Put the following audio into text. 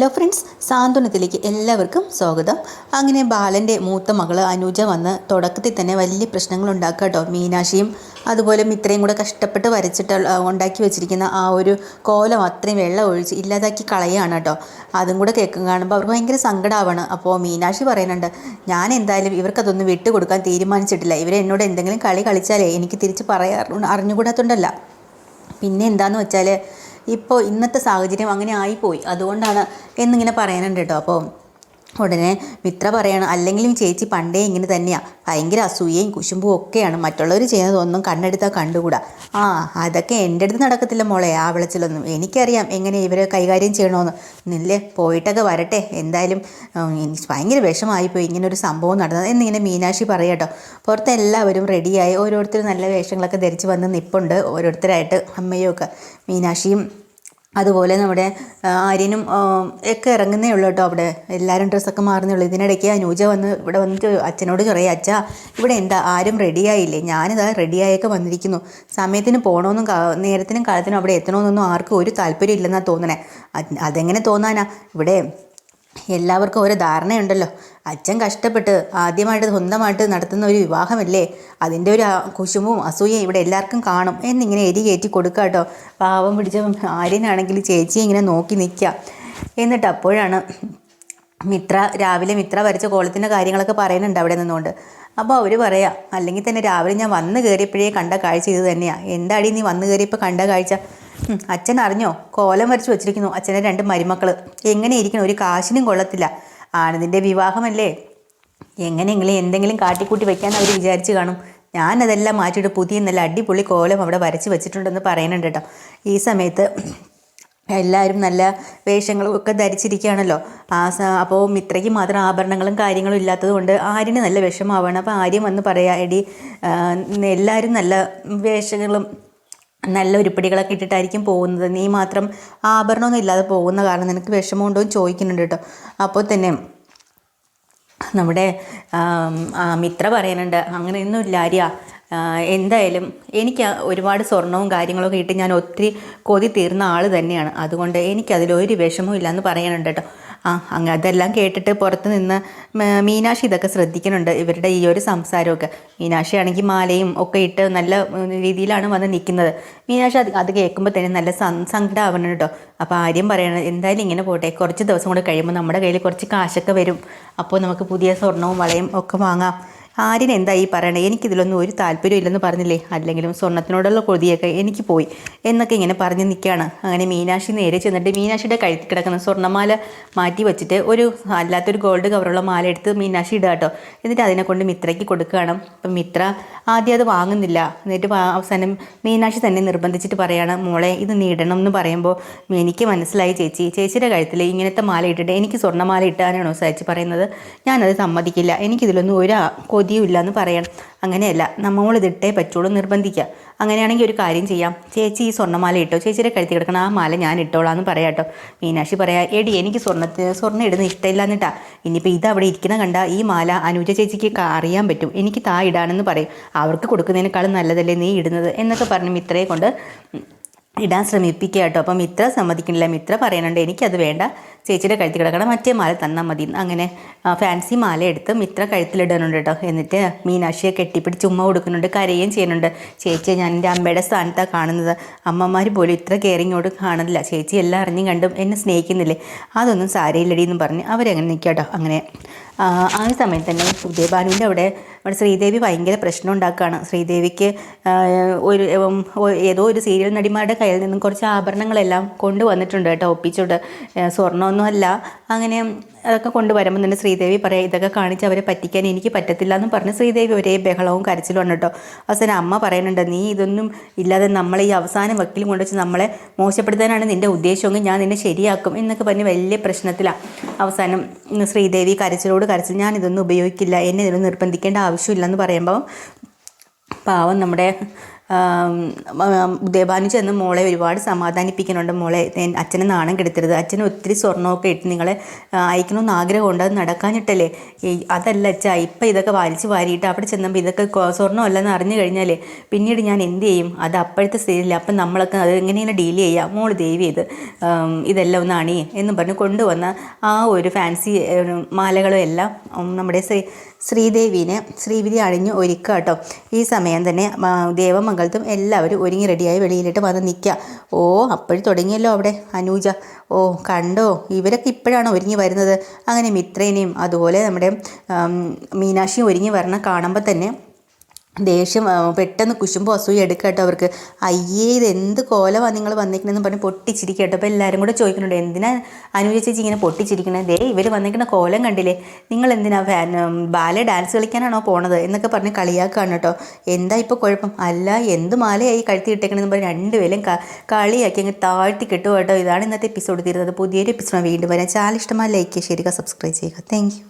Hello friends സാന്ത്വനത്തിലേക്ക് എല്ലാവർക്കും സ്വാഗതം. അങ്ങനെ ബാലന്റെ മൂത്ത മകൾ അനുജ വന്ന് തുടക്കത്തിൽ തന്നെ വലിയ പ്രശ്നങ്ങൾ ഉണ്ടാക്കുക കേട്ടോ മീനാക്ഷിയും. അതുപോലെ ഇത്രയും കൂടെ കഷ്ടപ്പെട്ട് വരച്ചിട്ട് ഉണ്ടാക്കി വെച്ചിരിക്കുന്ന ആ ഒരു കോലം അത്രയും വെള്ളം ഒഴിച്ച് ഇല്ലാതാക്കി കളയാണ് കേട്ടോ അതും കൂടെ കേൾക്കും കാണുമ്പോൾ അവർക്ക് ഭയങ്കര സങ്കടമാവാണ് അപ്പോൾ മീനാക്ഷി പറയുന്നുണ്ട് ഞാൻ എന്തായാലും ഇവർക്കതൊന്നും വിട്ടുകൊടുക്കാൻ തീരുമാനിച്ചിട്ടില്ല. ഇവർ എന്നോട് എന്തെങ്കിലും കളി കളിച്ചാലേ എനിക്ക് തിരിച്ച് പറയാ അറിഞ്ഞുകൂടാത്തതുണ്ടല്ല പിന്നെ എന്താണെന്ന് വെച്ചാൽ ഇപ്പോൾ ഇന്നത്തെ സാഹചര്യം അങ്ങനെ ആയിപ്പോയി. അതുകൊണ്ടാണ് എന്നിങ്ങനെ പറയാനുണ്ട് കേട്ടോ. അപ്പോൾ ഉടനെ മിത്ര പറയാണ് അല്ലെങ്കിലും ചേച്ചി പണ്ടേ ഇങ്ങനെ തന്നെയാണ് ഭയങ്കര അസൂയയും കുശുമ്പും ഒക്കെയാണ്. മറ്റുള്ളവർ ചെയ്യുന്നതൊന്നും കണ്ണെടുത്താൽ കണ്ടുകൂടാ. ആ അതൊക്കെ എന്റെ അടുത്ത് നടക്കത്തില്ല മോളെ. ആ വിളച്ചിലൊന്നും. എനിക്കറിയാം എങ്ങനെ ഇവരെ കൈകാര്യം ചെയ്യണമെന്ന് നില്ലേ പോയിട്ടൊക്കെ വരട്ടെ. എന്തായാലും എനിക്ക് ഭയങ്കര വിഷമായിപ്പോയി ഇങ്ങനെ ഒരു സംഭവം നടന്നത്. എന്നിങ്ങനെ മീനാക്ഷി പറയട്ടോ പുറത്ത് എല്ലാവരും റെഡിയായി. ഓരോരുത്തർ നല്ല വേഷങ്ങളൊക്കെ ധരിച്ച് വന്ന് നിപ്പുണ്ട്. ഓരോരുത്തരായിട്ട് അമ്മയും ഒക്കെ മീനാക്ഷിയും അതുപോലെ നമ്മുടെ ആര്യനും ഒക്കെ ഇറങ്ങുന്നേ ഉള്ളൂ കേട്ടോ അവിടെ. എല്ലാവരും ഡ്രസ്സൊക്കെ മാറുന്നേ ഉള്ളൂ ഇതിനിടയ്ക്ക് അനൂജ വന്ന് ഇവിടെ വന്നിട്ട് അച്ഛനോട് ചെറിയ അച്ഛ ഇവിടെ എന്താ ആരും റെഡിയായില്ലേ? ഞാനിതാ റെഡിയായൊക്കെ വന്നിരിക്കുന്നു. സമയത്തിന് പോകണമെന്നും നേരത്തിനും കാലത്തിനും അവിടെ എത്തണമെന്നൊന്നും ആർക്കും ഒരു താല്പര്യം ഇല്ലെന്നാണ് തോന്നണേ അതെങ്ങനെ തോന്നാനാ? ഇവിടെ എല്ലാവർക്കും ഒരു ധാരണയുണ്ടല്ലോ. അച്ഛൻ കഷ്ടപ്പെട്ട് ആദ്യമായിട്ട് സ്വന്തമായിട്ട് നടത്തുന്ന ഒരു വിവാഹമല്ലേ? അതിന്റെ ഒരു കുശുമും അസൂയയും ഇവിടെ എല്ലാവർക്കും കാണും. എന്നിങ്ങനെ എരി കയറ്റി കൊടുക്കുക കേട്ടോ പാവം പിടിച്ച ആര്യനാണെങ്കിൽ ചേച്ചി ഇങ്ങനെ നോക്കി നിൽക്കുക എന്നിട്ട് അപ്പോഴാണ് മിത്ര രാവിലെ മിത്ര വരച്ച കോളത്തിന്റെ കാര്യങ്ങളൊക്കെ പറയുന്നുണ്ട് അവിടെ നിന്നുകൊണ്ട്. അപ്പോൾ അവർ പറയാം അല്ലെങ്കിൽ തന്നെ രാവിലെ ഞാൻ വന്ന് കയറിയപ്പോഴേ കണ്ട കാഴ്ച ഇത് തന്നെയാണ് എന്താടി നീ വന്ന് കയറിയപ്പോൾ കണ്ട കാഴ്ച? അച്ഛൻ അറിഞ്ഞോ? കോലം വരച്ച് വെച്ചിരിക്കുന്നു അച്ഛന്റെ രണ്ട് മരുമക്കൾ എങ്ങനെ ഇരിക്കണം ഒരു കാശിനും കൊള്ളത്തില്ല. ആനന്ദിന്റെ വിവാഹമല്ലേ? എങ്ങനെയെങ്കിലും എന്തെങ്കിലും കാട്ടിക്കൂട്ടി വെക്കാൻ അവർ വിചാരിച്ച് കാണും. ഞാനതെല്ലാം മാറ്റിയിട്ട് പുതിയ നല്ല അടിപൊളി കോലം അവിടെ വരച്ച് വെച്ചിട്ടുണ്ടെന്ന് പറയുന്നുണ്ട് കേട്ടോ. ഈ സമയത്ത് എല്ലാവരും നല്ല വേഷങ്ങളും ഒക്കെ ധരിച്ചിരിക്കുകയാണല്ലോ. ആ അപ്പോൾ മിത്രയ്ക്ക് മാത്രം ആഭരണങ്ങളും കാര്യങ്ങളും ഇല്ലാത്തത് കൊണ്ട് ആര്യന് നല്ല വിഷമാവാണ് അപ്പോൾ ആര്യം വന്ന് പറയാ എടി എല്ലാവരും നല്ല വേഷങ്ങളും നല്ല ഉരുപ്പടികളൊക്കെ ഇട്ടിട്ടായിരിക്കും പോകുന്നത്. നീ മാത്രം ആഭരണമൊന്നും ഇല്ലാതെ പോകുന്ന കാരണം നിനക്ക് വിഷമമുണ്ടോ എന്ന് ചോദിക്കുന്നുണ്ട് കേട്ടോ. അപ്പോൾ തന്നെ നമ്മുടെ മിത്ര പറയുന്നുണ്ട് അങ്ങനെയൊന്നും ഇല്ല ആര്യ എന്തായാലും എനിക്ക് ഒരുപാട് സ്വർണവും കാര്യങ്ങളൊക്കെ ഇട്ട് ഞാൻ ഒത്തിരി കൊതി തീർന്ന ആൾ തന്നെയാണ്. അതുകൊണ്ട് എനിക്കതിലൊരു വിഷമവും ഇല്ലയെന്ന് പറയാനുണ്ട് കേട്ടോ. ആ അങ്ങ് അതെല്ലാം കേട്ടിട്ട് പുറത്ത് നിന്ന് മീനാക്ഷി ഇതൊക്കെ ശ്രദ്ധിക്കുന്നുണ്ട് ഇവരുടെ ഈ ഒരു സംസാരമൊക്കെ. മീനാക്ഷി ആണെങ്കിൽ മാലയും ഒക്കെ ഇട്ട് നല്ല രീതിയിലാണ് വന്ന് നിൽക്കുന്നത്. മീനാക്ഷി അത് അത് കേൾക്കുമ്പോൾ തന്നെ നല്ല സം- സങ്കടമാവണം കേട്ടോ അപ്പോൾ ആര്യം പറയണത് എന്തായാലും ഇങ്ങനെ പോട്ടെ കുറച്ച് ദിവസം കൂടെ കഴിയുമ്പോൾ നമ്മുടെ കയ്യിൽ കുറച്ച് കാശൊക്കെ വരും. അപ്പോൾ നമുക്ക് പുതിയ സ്വർണവും വളയും ഒക്കെ വാങ്ങാം. ആര്യൻ എന്താ ഈ പറയണേ? എനിക്കിതിലൊന്നും ഒരു താല്പര്യം ഇല്ലെന്ന് പറഞ്ഞില്ലേ? അല്ലെങ്കിലും സ്വർണത്തിനോടുള്ള കൊതിയൊക്കെ എനിക്ക് പോയി എന്നൊക്കെ ഇങ്ങനെ പറഞ്ഞു നിൽക്കുകയാണ് അങ്ങനെ മീനാക്ഷി നേരെ ചെന്നിട്ട് മീനാക്ഷിയുടെ കഴുത്തിൽ കിടക്കുന്ന സ്വർണമാല മാറ്റി വെച്ചിട്ട് ഒരു അല്ലാത്തൊരു ഗോൾഡ് കവറുള്ള മാല എടുത്ത് മീനാക്ഷി ഇടുക കേട്ടോ. എന്നിട്ട് അതിനെ കൊണ്ട് മിത്രയ്ക്ക് കൊടുക്കുകയാണ്. അപ്പം മിത്ര ആദ്യം അത് വാങ്ങുന്നില്ല. എന്നിട്ട് അവസാനം മീനാക്ഷി തന്നെ നിർബന്ധിച്ചിട്ട് പറയാണ് മോളെ ഇത് നീടണം എന്ന് പറയുമ്പോൾ എനിക്ക് മനസ്സിലായി ചേച്ചി. ചേച്ചിയുടെ കഴുത്തിൽ ഇങ്ങനത്തെ മാല ഇട്ടിട്ട് എനിക്ക് സ്വർണമാല ഇട്ടാനാണോ സഹിച്ച് പറയുന്നത്. ഞാനത് സമ്മതിക്കില്ല. എനിക്കിതിലൊന്നും ഒരു ആ- കൊതിയും ഇല്ല എന്ന് പറയണം അങ്ങനെയല്ല നമ്മൾ ഇതിട്ടേ പറ്റുള്ളൂ നിർബന്ധിക്കുക അങ്ങനെയാണെങ്കിൽ ഒരു കാര്യം ചെയ്യാം. ചേച്ചി ഈ സ്വർണമാല ഇട്ടോ? ചേച്ചിയുടെ കഴുത്തി കിടക്കണ ആ മാല ഞാൻ ഇട്ടോളാം എന്ന് പറയാം കേട്ടോ. മീനാക്ഷി പറയാം എടി എനിക്ക് സ്വർണത്തിന് സ്വർണം ഇടുന്ന ഇഷ്ടമില്ല എന്നിട്ടാ ഇനിയിപ്പോൾ ഇത് അവിടെ ഇരിക്കുന്ന കണ്ട ഈ മാല അനുജ ചേച്ചിക്ക് അറിയാൻ പറ്റും. എനിക്ക് താ ഇടാനെന്ന് പറയും. അവർക്ക് കൊടുക്കുന്നതിനേക്കാളും നല്ലതല്ലേ നീ ഇടുന്നത്? എന്നൊക്കെ പറഞ്ഞ് മിത്രയെ കൊണ്ട് ഇടാൻ ശ്രമിപ്പിക്കുക കേട്ടോ. അപ്പം മിത്ര സമ്മതിക്കണില്ല മിത്ര പറയുന്നുണ്ട് എനിക്കത് വേണ്ട. ചേച്ചിയുടെ കഴുത്തിൽ കിടക്കണം. മറ്റേ മാല തന്നാൽ മതി. അങ്ങനെ ഫാൻസി മാല എടുത്ത് മിത്ര കഴുത്തിലിടുന്നുണ്ട് കേട്ടോ. എന്നിട്ട് മീനാക്ഷിയെ കെട്ടിപ്പിടിച്ച് ഉമ്മ കൊടുക്കുന്നുണ്ട് കരയുകയും ചെയ്യുന്നുണ്ട്. ചേച്ചിയെ ഞാൻ എന്റെ അമ്മയുടെ സ്ഥാനത്താണ് കാണുന്നത്. അമ്മമാർ പോലും ഇത്ര കെയറിങ്ങോട് കാണുന്നില്ല. ചേച്ചി എല്ലാം അറിഞ്ഞും കണ്ടും എന്നെ സ്നേഹിക്കുന്നില്ലേ? അതൊന്നും സാരയില്ലടി എന്ന് പറഞ്ഞ് അവരങ്ങനെ നിൽക്കാം കേട്ടോ. അങ്ങനെ ആ, സമയത്ത് തന്നെ ഉദയഭാനുവിന്റെ അവിടെ അവിടെ ശ്രീദേവി ഭയങ്കര പ്രശ്നം ഉണ്ടാക്കുകയാണ്. ശ്രീദേവിക്ക് ഒരു ഏതോ ഒരു സീരിയൽ നടിമാരുടെ കയ്യിൽ നിന്നും കുറച്ച് ആഭരണങ്ങളെല്ലാം കൊണ്ടുവന്നിട്ടുണ്ട് കേട്ടോ ഒപ്പിച്ചോട്ട് സ്വർണമൊന്നുമല്ല അങ്ങനെ അതൊക്കെ കൊണ്ടുവരുമ്പോൾ തന്നെ ശ്രീദേവി പറയാം ഇതൊക്കെ കാണിച്ച് അവരെ പറ്റിക്കാൻ എനിക്ക് പറ്റത്തില്ല എന്ന് പറഞ്ഞ് ശ്രീദേവി ഒരേ ബഹളവും കരച്ചിലുമാണ് കേട്ടോ. അവസാനം അമ്മ പറയുന്നുണ്ട് നീ ഇതൊന്നും ഇല്ലാതെ നമ്മളെ ഈ അവസാനം വക്കീലും കൊണ്ടുവച്ച് നമ്മളെ മോശപ്പെടുത്താനാണ് നിന്റെ ഉദ്ദേശമെങ്കിൽ ഞാൻ നിന്നെ ശരിയാക്കും എന്നൊക്കെ പറഞ്ഞ് വലിയ പ്രശ്നത്തിലാണ് അവസാനം ശ്രീദേവി കരച്ചിലോട് കരച്ചിൽ ഞാൻ ഇതൊന്നും ഉപയോഗിക്കില്ല എന്നെ ഇതൊന്നും നിർബന്ധിക്കേണ്ട ആവശ്യമില്ലെന്ന് പറയുമ്പോൾ പാവം നമ്മുടെ ഉദയഭാനു ചെന്ന് മോളെ ഒരുപാട് സമാധാനിപ്പിക്കുന്നുണ്ട്. മോളെ അച്ഛനെ നാണം കെടുത്തരുത്. അച്ഛന് ഒത്തിരി സ്വർണമൊക്കെ ഇട്ട് നിങ്ങളെ അയക്കണമെന്ന് ആഗ്രഹമുണ്ട് അത് നടക്കാഞ്ഞിട്ടല്ലേ? അതല്ല അച്ഛാ ഇപ്പം ഇതൊക്കെ വലിച്ചു വാരിയിട്ട് അവിടെ ചെന്നപ്പോൾ ഇതൊക്കെ സ്വർണമല്ലെന്ന് അറിഞ്ഞു കഴിഞ്ഞാലേ പിന്നീട് ഞാൻ എന്ത് ചെയ്യും? അത് അപ്പോഴത്തെ സ്ഥിതിയില്ല അപ്പം നമ്മളൊക്കെ അത് എങ്ങനെയാണ് ഡീൽ ചെയ്യുക മോൾ ദേവി ഇത് ഇതെല്ലാം ഒന്ന് അണിയേ എന്നും പറഞ്ഞ് കൊണ്ടുവന്ന ആ ഒരു ഫാൻസി മാലകളും എല്ലാം നമ്മുടെ ശ്രീ ശ്രീദേവീനെ ശ്രീവിധി അണിഞ്ഞു ഒരുക്കുക കേട്ടോ. ഈ സമയം തന്നെ ദേവമംഗലത്തും എല്ലാവരും ഒരുങ്ങി റെഡിയായി വെളിയിലിട്ട് വന്ന് നിൽക്കുക. ഓ അപ്പോഴും തുടങ്ങിയല്ലോ അവിടെ അനൂജ. ഓ കണ്ടോ? ഇവരൊക്കെ ഇപ്പോഴാണ് ഒരുങ്ങി വരുന്നത്. അങ്ങനെ മിത്രേനെയും അതുപോലെ നമ്മുടെ മീനാക്ഷിയും ഒരുങ്ങി വരണം കാണുമ്പോൾ തന്നെ ദേഷ്യം പെട്ടെന്ന് കുശുമ്പോ അസൂയ എടുക്കുക കേട്ടോ അവർക്ക്. അയ്യേ ഇത് എന്ത് കോലമാണ് നിങ്ങൾ വന്നിരിക്കണമെന്ന് പറഞ്ഞ് പൊട്ടിച്ചിരിക്കുക കേട്ടോ അപ്പോൾ എല്ലാവരും കൂടെ ചോദിക്കുന്നുണ്ട് എന്തിനാ അനുജ ചേച്ചി ഇങ്ങനെ പൊട്ടിച്ചിരിക്കണേ? ദേ ഇവർ വന്നിരിക്കുന്ന കോലം കണ്ടില്ലേ? നിങ്ങൾ എന്തിനാ ഫാൻ ബാലെ ഡാൻസ് കളിക്കാനാണോ പോണത്? എന്നൊക്കെ പറഞ്ഞ് കളിയാക്കുകയാണ് കേട്ടോ. എന്താ ഇപ്പോൾ കുഴപ്പം? അല്ല എന്ത് മാലയായി കഴുത്തി ഇട്ടേക്കണമെന്ന് പറഞ്ഞ് രണ്ടുപേരും കളിയാക്കി അങ്ങ് താഴ്ത്തി കിട്ടുക കേട്ടോ. ഇതാണ് ഇന്നത്തെ എപ്പിസോഡ് തീരുന്നത് പുതിയൊരു എപ്പിസോഡ് വീണ്ടും വരാം. ചാനൽ ഇഷ്ടമായി ലൈക്ക് ചെയ്യുക സബ്സ്ക്രൈബ് ചെയ്യുക താങ്ക്